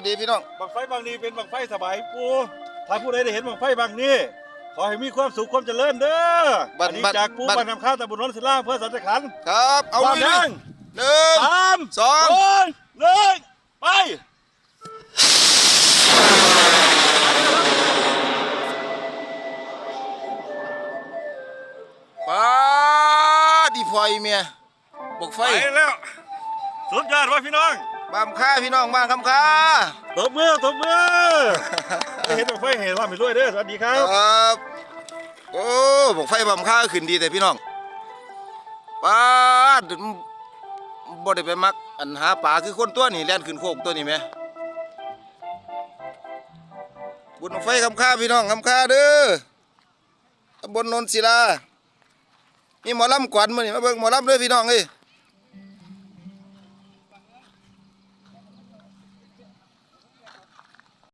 สวัสดีพี่น้องบังไฟบางนี้เป็นบังไฟสบายปูถ้าผู้ใดได้เห็นบังไฟบางนี้ขอให้มีความสุขความเจริญเด้อบัดอันนี้บัดจากปูบัดบันนำข้าวตะบุญนนท์ศิลาอำเพื่อสันติขันธ์ครับ เอาความเลยดังหนึ่งสามสองสองหนึ่งไปป้าดีพอยเมียบกไฟไปแล้ว สุดยอดวะพี่น้อง บามค่าพี่น้องบ้างคำค่าตบมือตบมือได้เห็นบังไฟเห็นว่ามีรวยเด้อสวัสดีครัคบรับ โอ้บกไฟบามค่าขึ้นดีแต่พี่น้องป้าดบ่ได้ไปมัก อันหาปลาคือคนตัวนี่แล่นขึ้นโคกตัวนี้ไหมบุญบั้งไฟคำค่าพี่น้องคำค่าเด้อตำบลนนศิลามีหมอลำกวนมื้อนี้มาเบิ่งหมอลำเด้อพี่น้องเอ้ย